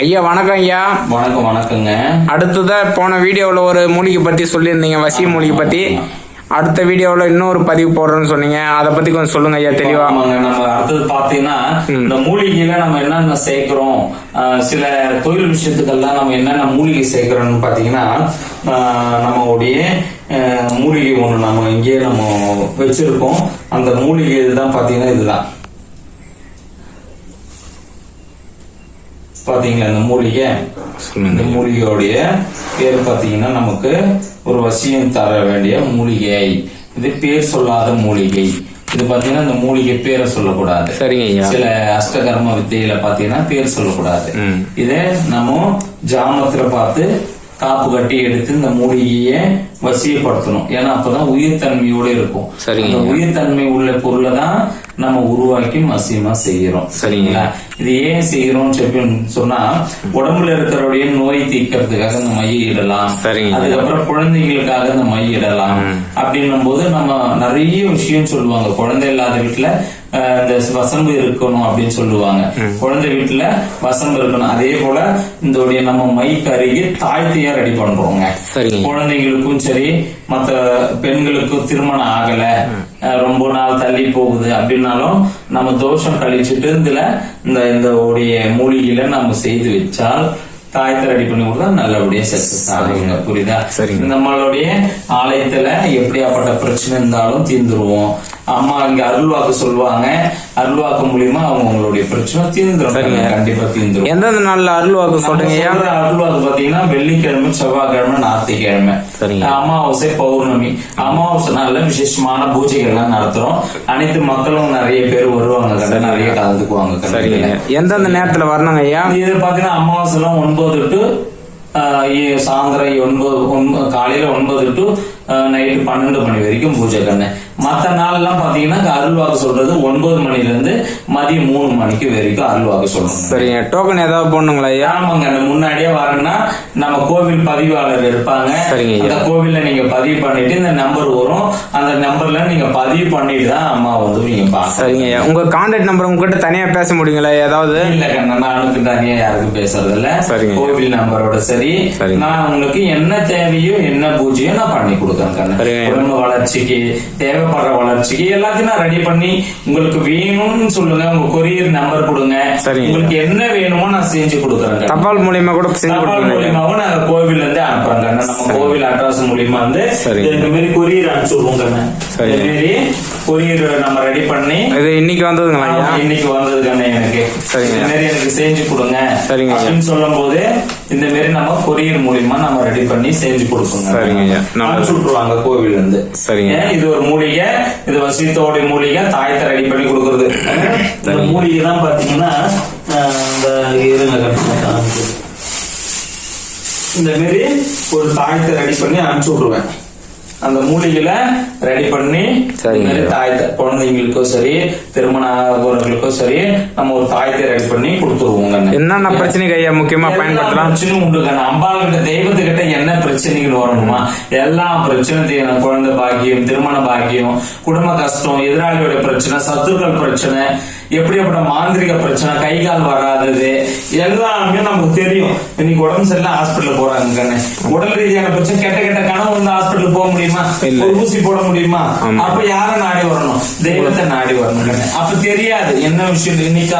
ஐயா வணக்கம் ஐயா. வணக்கம் வணக்கங்க. அடுத்ததா போன வீடியோவில் ஒரு மூலிகை பற்றி சொல்லியிருந்தீங்க வசிய மூலிகை பற்றி அடுத்த வீடியோவில் இன்னொரு பதிவு போடுறேன்னு சொன்னீங்க. அதை பற்றி கொஞ்சம் சொல்லுங்க ஐயா தெளிவா. ஆமாங்க நம்ம அடுத்தது பாத்தீங்கன்னா இந்த மூலிகையில நம்ம என்னென்ன சேர்க்கிறோம் சில தொழில் விஷயத்துக்கெல்லாம் நம்ம என்னென்ன மூலிகை சேர்க்கிறோம்னு பாத்தீங்கன்னா ஆஹ் நம்மளுடைய மூலிகை ஒண்ணு நம்ம இங்கேயே நம்ம வச்சிருக்கோம். அந்த மூலிகை இதுதான் பாத்தீங்கன்னா இதுதான். பாத்தீங்களா இந்த மூலிகை? இந்த மூலிகையோடைய பேர் பாத்தீங்கன்னா நமக்கு ஒரு வசியம் தர வேண்டிய மூலிகை. இது பேர் சொல்லாத மூலிகை. இது பாத்தீங்கன்னா இந்த மூலிகை பேரை சொல்லக்கூடாது. சரிங்க சில அஷ்டகர்ம வித்தையில பாத்தீங்கன்னா பேர் சொல்லக்கூடாது. இதை நம்ம ஜாமத்துல பார்த்து காப்பு கட்டி எடுத்து இந்த மூலிகையை வசியப்படுத்தணும் ஏன்னா அப்பதான் உயிர்த்தன்மையோட இருக்கும். சரிங்க. உயிர்த்தன்மை உள்ள பொருளை தான் நம்ம உருவாக்கி வசியமா செய்யறோம் சரிங்க. இது ஏன் செய்யறோம் சொல்லி சொன்னா உடம்புல இருக்கிறவுடைய நோய் தீர்க்கறதுக்காக இந்த மைய இடலாம். சரிங்க. அதுக்கப்புறம் குழந்தைகளுக்காக இந்த மை இடலாம். அப்படின்னும் போது நம்ம நிறைய விஷயம் சொல்லுவாங்க. குழந்தை இல்லாத வீட்டுல இந்த வசம்பு இருக்கணும் அப்படின்னு சொல்லுவாங்க. குழந்தை வீட்டுல வசம்பு இருக்கணும். அதே போல இந்த நம்ம மை கருகி தாய்த்தையா ரெடி பண்றோங்க. குழந்தைங்களுக்கும் சரி மத்த பெண்களுக்கும் திருமணம் ஆகல. ரொம்ப நாள் தள்ளி போகுது அப்படின்னாலும் நம்ம தோஷம் கழிச்சிட்டு இதுல இந்த இந்த உடைய மூலிகையில நம்ம செய்து வச்சால் தாயத்தை ரெடி பண்ணி கொடுத்தா நல்லபடியா சக்சஸ் ஆகுங்க புரியுதா. நம்மளுடைய ஆலயத்துல எப்படியாப்பட்ட பிரச்சனை இருந்தாலும் தீர்ந்துருவோம். அம்மா இங்க அருள்வாக்கு சொல்லுவாங்க. அருள்வாக்கு மூலியமா அவங்க உங்களுடைய பிரச்சனை தீர்ந்துரும். சரிங்க. கண்டிப்பா தீர்ந்துரும். எந்தெந்த நாளில் அருள்வாக்கு சொல்றீங்க? அருள்வாக்கு பாத்தீங்கன்னா வெள்ளிக்கிழமை செவ்வாய்க்கிழமை ஞாயிற்றுக்கிழமை. அமாவாசை பௌர்ணமி. அமாவாசை நாள்ல விசேஷமான பூஜைகள்லாம் நடத்துறோம். அனைத்து மக்களும் நிறைய பேர் வருவாங்க. கதை நிறைய கலந்துக்குவாங்க சரிங்க. எந்தெந்த நேரத்தில் வரணுங்க ஐயா இது பாத்தீங்கன்னா அமாவாசைலாம் ஒன்பது டு சாயந்தரம் ஒன்பது ஒன்பது காலையில ஒன்பது டு நைட்டு பன்னெண்டு மணி வரைக்கும் பூஜை கண்ணு. மத்த நாள்லாம் பாத்தீங்கன்னா அருள்வாக்கு சொல்றது ஒன்பது மணில இருந்து மதியம் மூணு மணிக்கு வரைக்கும் அருள்வாக்கு சொல்லணும். சரிங்க. டோக்கன் ஏதாவது போடணுங்களா ஆமாங்க. முன்னாடியே வரேன்னா நம்ம கோவில் பதிவாளர் இருப்பாங்க. சரிங்க. அந்த கோவில்ல நீங்க பதிவு பண்ணிட்டு இந்த நம்பர் வரும். அந்த நம்பர்ல நீங்க பதிவு பண்ணிட்டு தான் அம்மா வந்து நீங்க சரிங்க உங்க கான்டாக்ட் நம்பர் உங்ககிட்ட தனியா பேச முடியுங்களா ஏதாவது? இல்ல கண்ணா நானுக்கு தனியா யாருக்கும் பேசுறது இல்ல சரிங்க. கோவில் நம்பரோட சரி. நான் உங்களுக்கு என்ன தேவையோ என்ன பூஜையோ நான் பண்ணி கொடுக்குறேன். குடும்ப வளர்ச்சிக்கு தேவைப்படுற வளர்ச்சிக்கு எல்லாத்தையும் நான் ரெடி பண்ணி உங்களுக்கு வேணும்னு சொல்லுங்க. உங்க கொரியர் நம்பர் கொடுங்க. உங்களுக்கு என்ன வேணுமோ நான் செஞ்சு கொடுக்குறேன் கண்ணா. தபால் மூலியமா கூட தபால் மூலியமாவும் நாங்க கோவில்ல இருந்து அனுப்புறோம் கண்ணா. நம்ம கோவில் அட்ரஸ் மூலியமா வந்து. இந்த மாதிரி கொரியர் அனுப்பிச்சுடுவோம் கண்ணா. இந்த மாதிரி கொரியர் நம்ம ரெடி பண்ணி இது இன்னைக்கு வந்ததுங்களா இன்னைக்கு வந்தது கண்ணா எனக்கு சரிங்க. இந்த மாதிரி எனக்கு செஞ்சு கொடுங்க சரிங்க. அப்படின்னு சொல்லும் போது இந்த மாதிரி நம்ம கொரியர் மூலியமா நம்ம ரெடி பண்ணி செஞ்சு கொடுப்போங்க சரிங்க. அனுப்பிச்சு விட்டுருவாங்க கோவில்ல இருந்து சரிங்க. இது ஒரு மூலிகை இது வசித்தோட மூலிகை தாயத்தை ரெடி பண்ணி கொடுக்கறது இந்த. மூலிகை தான் பாத்தீங்கன்னா இந்த இருங்க. இந்த மாதிரி ஒரு தாயத்தை ரெடி பண்ணி அனுப்பிச்சு விட்டுருவேன் அந்த மூலிகையில ரெடி பண்ணி மாதிரி தாயத்தை குழந்தைங்களுக்கும் சரி திருமண ஆகிறவங்களுக்கும் சரி நம்ம ஒரு தாயத்தை ரெடி பண்ணி கொடுத்துருவோம் கண்ணு. என்னென்ன பிரச்சனைக்கு ஐயா முக்கியமா பயன்படுத்தலாம் பிரச்சனையும் உண்டு கண்ணு. அம்பாள்கிட்ட தெய்வத்துக்கிட்ட என்ன பிரச்சனைகள் வரணுமா? எல்லா பிரச்சனை தீரணும் குழந்தை பாக்கியம் திருமண பாக்கியம் குடும்ப கஷ்டம் எதிராளியோட பிரச்சனை சத்துருக்கள் பிரச்சனை எப்படியாப்பட்ட மாந்திரிக பிரச்சனை கை கால் வராதது எல்லாமே நமக்கு தெரியும். இன்னைக்கு உடம்பு சரியில்லை ஹாஸ்பிட்டல் போறாங்க கண்ணு. உடல் ரீதியான பிரச்சனை கெட்ட கெட்ட கனவு வந்து ஹாஸ்பிட்டல் போக முடியுமா. ஒரு ஊசி போட முடியுமா. அப்ப யார நாடி வரணும்? தெய்வத்தை நாடி வரணும் கண்ணு. அப்ப தெரியாது என்ன விஷயம் இன்னைக்கு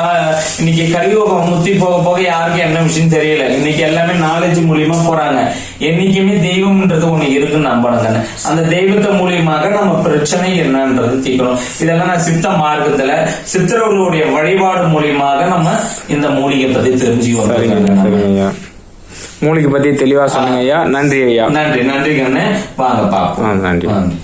இன்னைக்கு கலியுகம் முத்தி போக போக யாருக்கும் என்ன விஷயம் தெரியல. இன்னைக்கு எல்லாமே நாலேஜ் மூலியமா போறாங்க. என்னைக்குமே தெய்வம்ன்றது ஒண்ணு இருக்குன்னு நம்பணும் கண்ணு. அந்த தெய்வத்தை மூலியமாக நம்ம பிரச்சனை என்னன்றது தீக்கணும். இதெல்லாம் நான் சித்த மார்க்கத்துல சித்தர்களுடைய வழிபாடு மூலியமாக நம்ம இந்த மூலிகை பத்தி தெரிஞ்சுக்கணும் மூலிகை பத்தி தெளிவா சொன்னீங்க ஐயா. நன்றி ஐயா. நன்றி நன்றி கண்ணு. வாங்க பாப்போம் நன்றி.